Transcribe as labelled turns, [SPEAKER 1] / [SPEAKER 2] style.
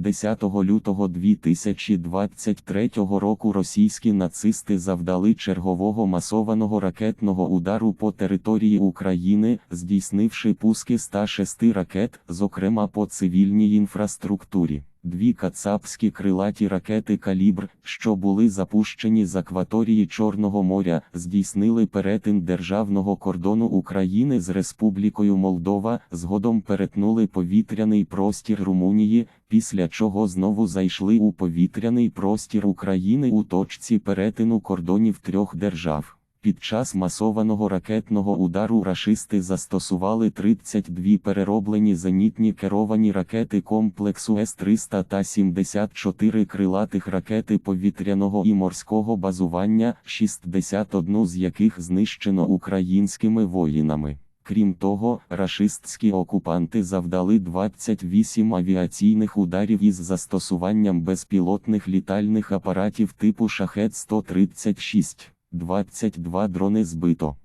[SPEAKER 1] 10 лютого 2023 року російські нацисти завдали чергового масованого ракетного удару по території України, здійснивши пуски 106 ракет, зокрема по цивільній інфраструктурі. Дві кацапські крилаті ракети «Калібр», що були запущені з акваторії Чорного моря, здійснили перетин державного кордону України з Республікою Молдова, згодом перетнули повітряний простір Румунії, після чого знову зайшли у повітряний простір України у точці перетину кордонів трьох держав. Під час масованого ракетного удару рашисти застосували 32 перероблені зенітні керовані ракети комплексу С-300 та 74 крилатих ракети повітряного і морського базування, 61 з яких знищено українськими воїнами. Крім того, рашистські окупанти завдали 28 авіаційних ударів із застосуванням безпілотних літальних апаратів типу Шахет-136. 22 дрони збито.